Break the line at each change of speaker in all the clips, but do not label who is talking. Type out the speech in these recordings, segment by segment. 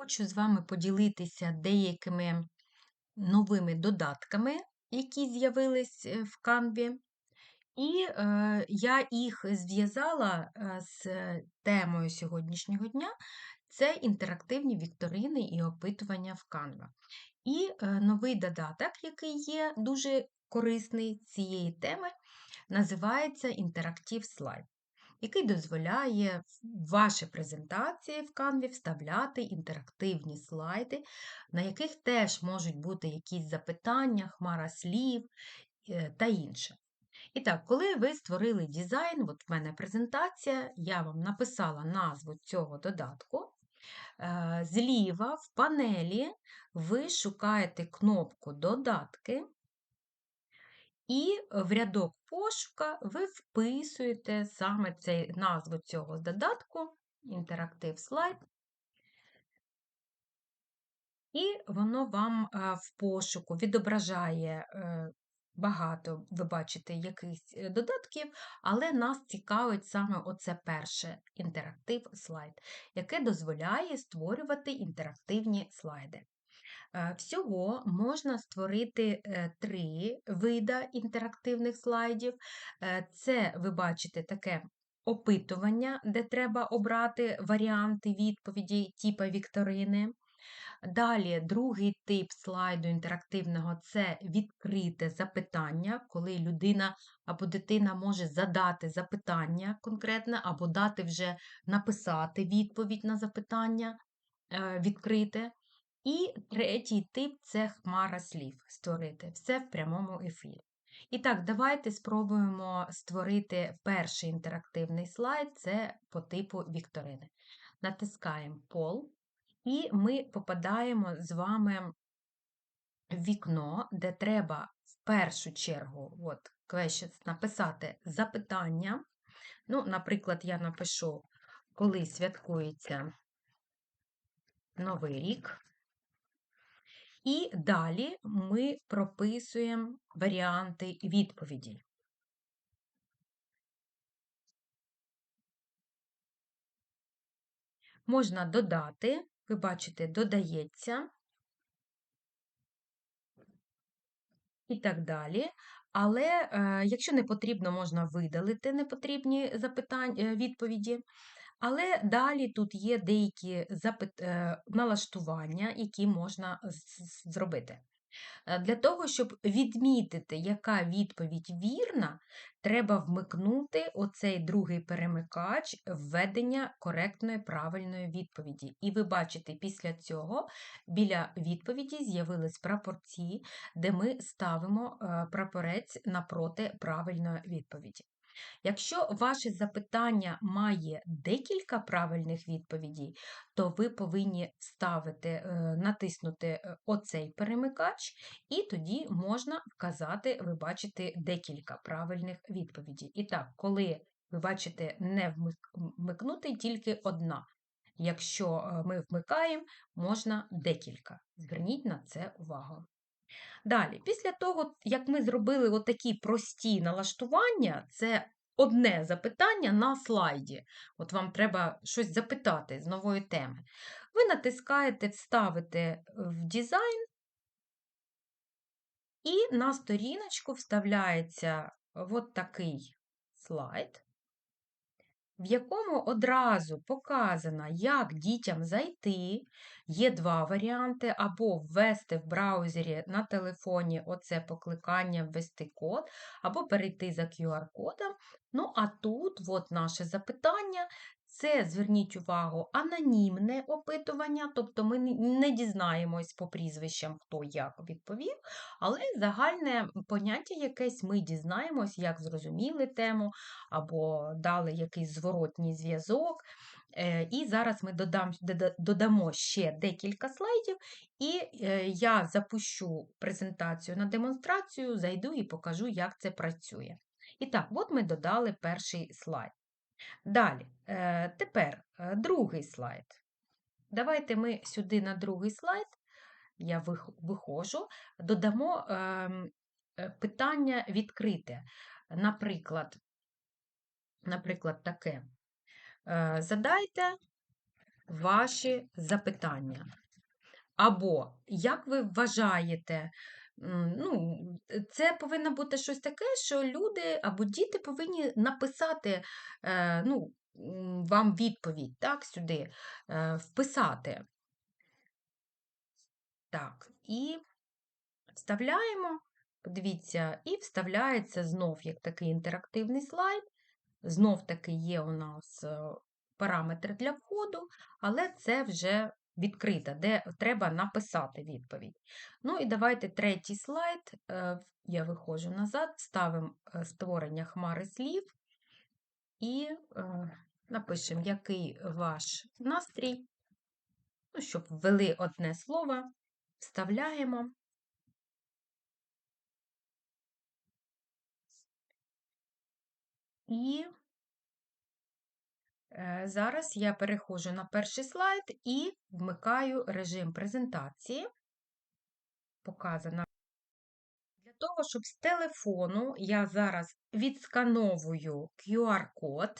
Хочу з вами поділитися деякими новими додатками, які з'явились е, в Canvі. І е, я їх зв'язала е, з темою сьогоднішнього дня це інтерактивні вікторини і опитування в Canva. І е, новий додаток, який є дуже корисний цієї теми, називається Interactive Slide який дозволяє в ваші презентації в Canvі вставляти інтерактивні слайди, на яких теж можуть бути якісь запитання, хмара слів е, та інше. І так, коли ви створили дизайн, от в мене презентація, я вам написала назву цього додатку. Е, зліва в панелі ви шукаєте кнопку Додатки, і в рядок пошука ви вписуєте саме цей, назву цього додатку, Interactive Slide, і воно вам в пошуку відображає е, багато, ви бачите, якихось е, додатків, але нас цікавить саме оце перше Interactive Slide, яке дозволяє створювати інтерактивні слайди. Е, всього можна створити е, три вида інтерактивних слайдів. Е, це, ви бачите, таке опитування, де треба обрати варіанти відповіді типу вікторини. Далі, другий тип слайду інтерактивного це відкрите запитання, коли людина або дитина може задати запитання конкретне, або дати вже написати відповідь на запитання відкрите. І третій тип це хмара слів створити. Все в прямому ефірі. І так, давайте спробуємо створити перший інтерактивний слайд це по типу вікторини. Натискаємо пол, і ми попадаємо з вами в вікно, де треба в першу чергу от, questions, написати запитання. Ну, Наприклад, я напишу, коли святкується Новий рік. І далі ми прописуємо варіанти відповіді. Можна додати, ви бачите, додається і так далі. Але е, якщо не потрібно, можна видалити непотрібні запитання, відповіді. Але далі тут є деякі запит... Е, налаштування, які можна зробити. Е, для того, щоб відмітити, яка відповідь вірна, треба вмикнути оцей другий перемикач введення коректної правильної відповіді. І ви бачите, після цього біля відповіді з'явились прапорці, де ми ставимо е, прапорець напроти правильної відповіді. Якщо ваше запитання має декілька правильних відповідей, то ви повинні вставити, е, натиснути е, оцей перемикач, і тоді можна вказати, ви бачите, декілька правильних відповідей. І так, коли ви бачите не вмикнути тільки одна. Якщо е, ми вмикаємо, можна декілька. Зверніть на це увагу. Далі, після того, як ми зробили отакі прості налаштування, це одне запитання на слайді. От вам треба щось запитати з нової теми. Ви натискаєте Вставити в дизайн, і на сторіночку вставляється от такий слайд в якому одразу показано, як дітям зайти. Є два варіанти, або ввести в браузері на телефоні оце покликання, ввести код, або перейти за QR-кодом. Ну, а тут от наше запитання, це, зверніть увагу, анонімне опитування, тобто ми не дізнаємось по прізвищам, хто як відповів, але загальне поняття якесь ми дізнаємось, як зрозуміли тему, або дали якийсь зворотній зв'язок. Е, і зараз ми додам, додамо ще декілька слайдів, і е, я запущу презентацію на демонстрацію, зайду і покажу, як це працює. І так, от ми додали перший слайд. Далі, е, тепер е, другий слайд. Давайте ми сюди на другий слайд, я виходжу, додамо ем, е, питання відкрите. Наприклад, наприклад, таке. Задайте ваші запитання. Або, як ви вважаєте, ну, це повинно бути щось таке, що люди або діти повинні написати е, ну, вам відповідь, так, сюди, е, вписати. Так, і вставляємо, подивіться, і вставляється знов як такий інтерактивний слайд. Знов таки є у нас е, параметри для входу, але це вже відкрита, де треба написати відповідь. Ну і давайте третій слайд. Е, Я виходжу назад, ставимо е, створення хмари слів і е, напишемо, який ваш настрій. Ну, щоб ввели одне слово, вставляємо. І Зараз я переходжу на перший слайд і вмикаю режим презентації. Показана. Для того, щоб з телефону я зараз відскановую QR-код,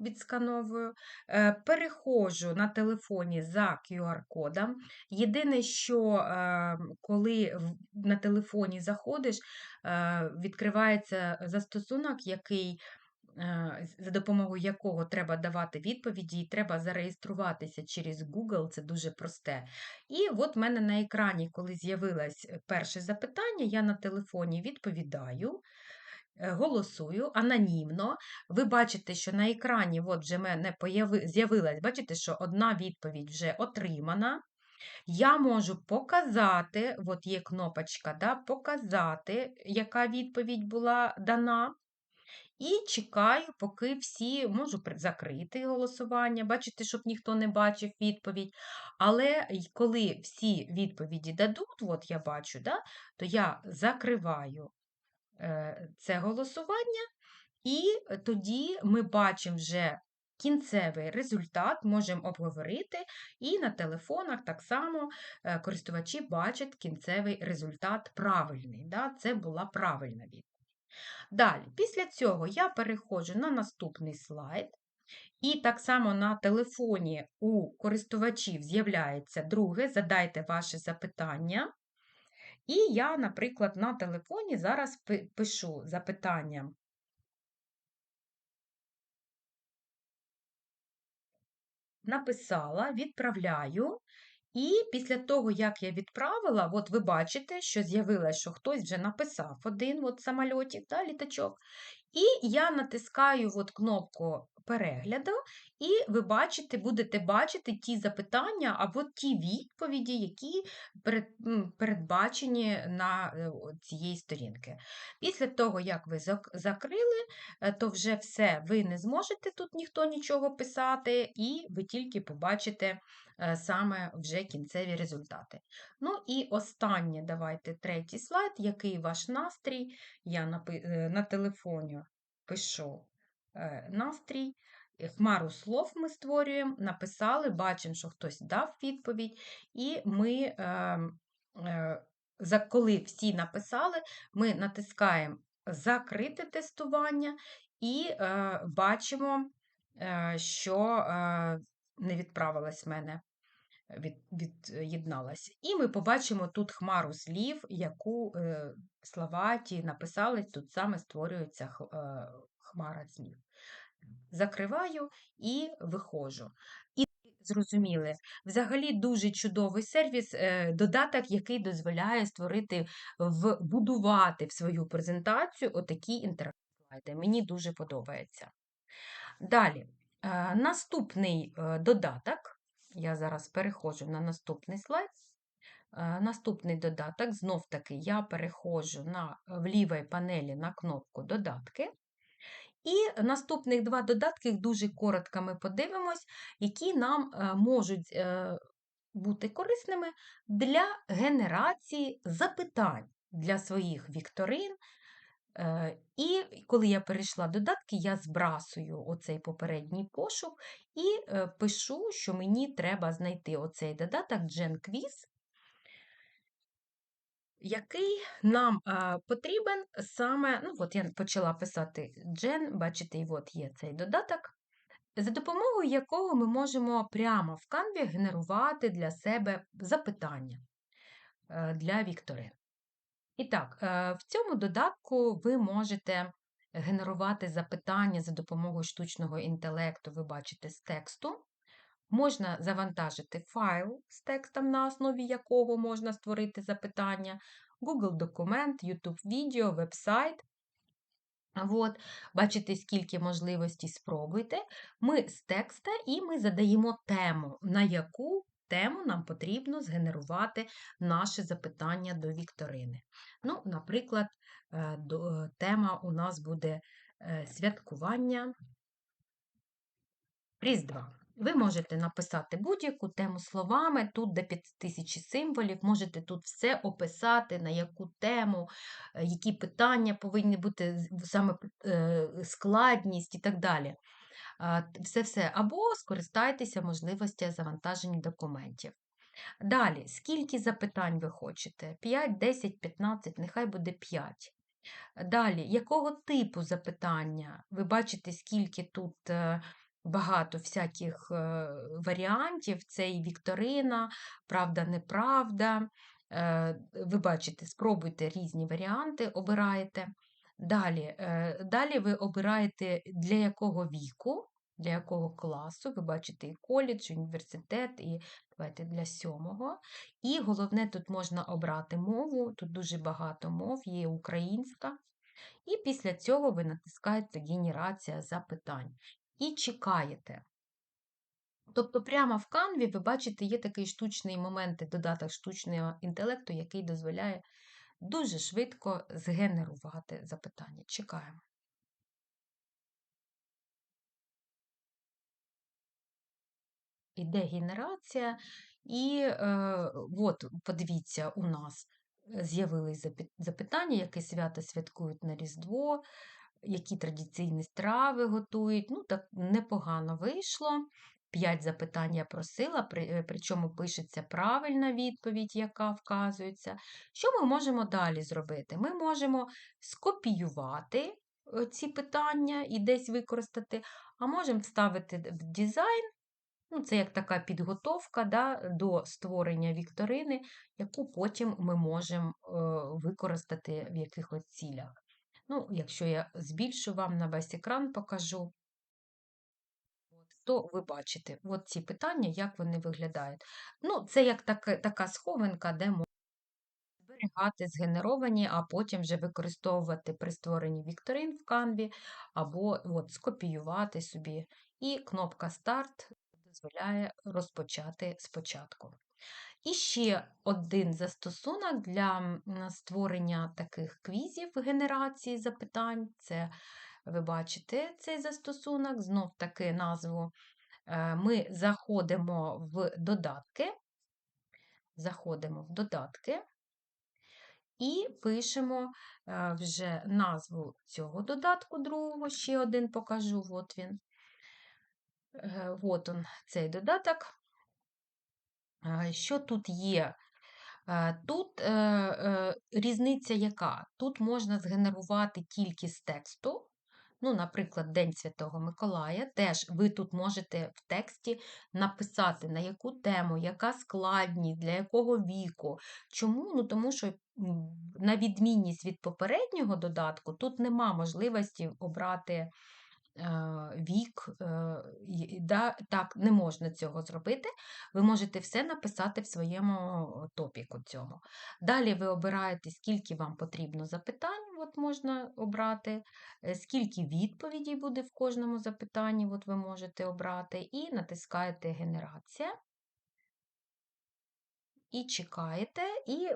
відскановую, е, переходжу на телефоні за QR-кодом. Єдине, що е, коли на телефоні заходиш, відкривається застосунок, який Е, за допомогою якого треба давати відповіді, і треба зареєструватися через Google, це дуже просте. І от в мене на екрані, коли з'явилось перше запитання, я на телефоні відповідаю. Е, голосую анонімно. Ви бачите, що на екрані от вже мене з'явилась, бачите, що одна відповідь вже отримана. Я можу показати, от є кнопочка, да, показати, яка відповідь була дана. І чекаю, поки всі можу закрити голосування, бачите, щоб ніхто не бачив відповідь. Але коли всі відповіді дадуть, от я бачу, да, то я закриваю е, це голосування, і тоді ми бачимо вже кінцевий результат, можемо обговорити, і на телефонах так само е, користувачі бачать кінцевий результат правильний. Да, Це була правильна відповідь. Далі, після цього я переходжу на наступний слайд. І так само на телефоні у користувачів з'являється друге, задайте ваше запитання. І я, наприклад, на телефоні зараз пишу запитання. Написала, відправляю, і після того, як я відправила, от ви бачите, що з'явилося, що хтось вже написав один от самольотик, да, літачок. І я натискаю от кнопку перегляду, і ви бачите, будете бачити ті запитання або ті відповіді, які передбачені на е, цієї сторінки. Після того, як ви закрили, е, то вже все, ви не зможете тут ніхто нічого писати, і ви тільки побачите е, саме вже кінцеві результати. Ну і останнє, давайте третій слайд, який ваш настрій. Я на, телефоні пишу настрій. Хмару слов ми створюємо, написали, бачимо, що хтось дав відповідь, і ми, е, е, коли всі написали, ми натискаємо Закрити тестування і е, бачимо, що не відправилась в мене, від'єдналась. І ми побачимо тут хмару слів, яку слова ті написали, тут саме створюється хмара слів закриваю і виходжу. І зрозуміли, взагалі дуже чудовий сервіс, е, додаток, який дозволяє створити, вбудувати в свою презентацію отакі інтерактивні. Мені дуже подобається. Далі, е, наступний е, додаток, я зараз переходжу на наступний слайд. Наступний додаток, знов-таки, я переходжу на, в лівій панелі на кнопку Додатки. І наступних два додатки дуже коротко ми подивимось, які нам е, можуть е, бути корисними для генерації запитань для своїх вікторин. Е, і коли я перейшла додатки, я збрасую оцей попередній пошук і пишу, що мені треба знайти оцей додаток GenQuiz, який нам а, потрібен саме, ну от я почала писати Gen, бачите, і от є цей додаток. за допомогою якого ми можемо прямо в канві генерувати для себе запитання е, для вікторин. І так, е, в цьому додатку ви можете генерувати запитання за допомогою штучного інтелекту, ви бачите, з тексту. Можна завантажити файл з текстом, на основі якого можна створити запитання, Google документ, YouTube відео, веб-сайт. От, Бачите, скільки можливостей спробуйте. Ми з текста і ми задаємо тему, на яку тему нам потрібно згенерувати наше запитання до вікторини. Ну, Наприклад, е, тема у нас буде е, святкування Різдва. Ви можете написати будь-яку тему словами, тут до 5000 символів, можете тут все описати, на яку тему, е, які питання повинні бути саме е, складність і так далі. Все-все. Або скористайтеся можливості завантаження документів. Далі, скільки запитань ви хочете? 5, 10, 15, нехай буде 5. Далі, якого типу запитання? Ви бачите, скільки тут е, багато всяких е, варіантів. Це і вікторина, правда, неправда. Е, ви бачите, спробуйте різні варіанти, обираєте. Далі, е, Далі ви обираєте для якого віку, для якого класу, ви бачите і коледж, і університет, і давайте для сьомого. І головне, тут можна обрати мову, тут дуже багато мов, є українська. І після цього ви натискаєте Генерація запитань і чекаєте. Тобто, прямо в канві, ви бачите, є такий штучний момент, додаток штучного інтелекту, який дозволяє дуже швидко згенерувати запитання. Чекаємо. Іде генерація, і е, от, подивіться, у нас з'явились запитання, яке свято святкують на Різдво, які традиційні страви готують. Ну, так непогано вийшло. П'ять запитань я просила, е, причому пишеться правильна відповідь, яка вказується. Що ми можемо далі зробити? Ми можемо скопіювати е, ці питання і десь використати, а можемо вставити в дизайн. Ну, Це як така підготовка да, до створення вікторини, яку потім ми можемо е, використати в якихось цілях. Ну, якщо я збільшу вам на весь екран покажу, то ви бачите от ці питання, як вони виглядають. Ну, Це як так, така схованка, де можна зберігати згенеровані, а потім вже використовувати при створенні вікторин в канві, або от, скопіювати собі. І кнопка Старт дозволяє розпочати спочатку. І ще один застосунок для створення таких квізів генерації запитань. Це ви бачите цей застосунок, знов таки назву. Е, ми заходимо в додатки, заходимо в додатки і пишемо е, вже назву цього додатку другого, ще один покажу, от він. Е, от он цей додаток. Що тут є? Тут е, е, різниця яка? Тут можна згенерувати кількість тексту. Ну, Наприклад, День Святого Миколая. Теж ви тут можете в тексті написати, на яку тему, яка складність, для якого віку. Чому? Ну, Тому що, на відмінність від попереднього додатку, тут нема можливості обрати вік, е, да, так, не можна цього зробити. Ви можете все написати в своєму топіку цьому. Далі ви обираєте, скільки вам потрібно запитань, от можна обрати, е, скільки відповідей буде в кожному запитанні, от ви можете обрати, і натискаєте Генерація і чекаєте, і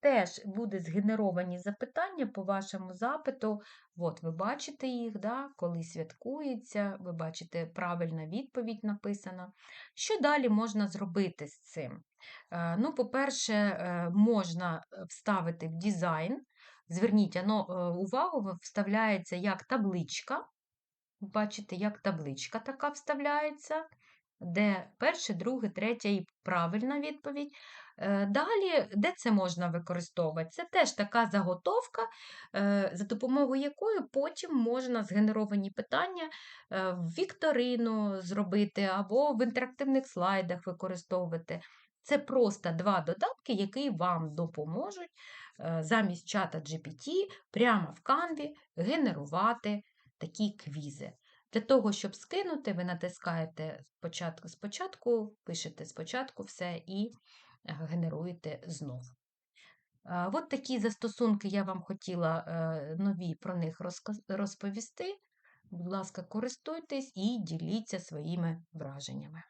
теж буде згенеровані запитання по вашому запиту. От ви бачите їх, да, коли святкується, ви бачите, правильна відповідь написана. Що далі можна зробити з цим? Е, ну, По-перше, е, можна вставити в дизайн. Зверніть ну, увагу, вставляється як табличка. Бачите, як табличка така вставляється де перше, друге, третє і правильна відповідь. Е, Далі, де це можна використовувати? Це теж така заготовка, е, за допомогою якої потім можна згенеровані питання е, в вікторину зробити або в інтерактивних слайдах використовувати. Це просто два додатки, які вам допоможуть замість чата GPT прямо в канві генерувати такі квізи. Для того, щоб скинути, ви натискаєте спочатку, спочатку пишете спочатку все і е, генеруєте знов. Е, От такі застосунки я вам хотіла е, нові про них розповісти. Будь ласка, користуйтесь і діліться своїми враженнями.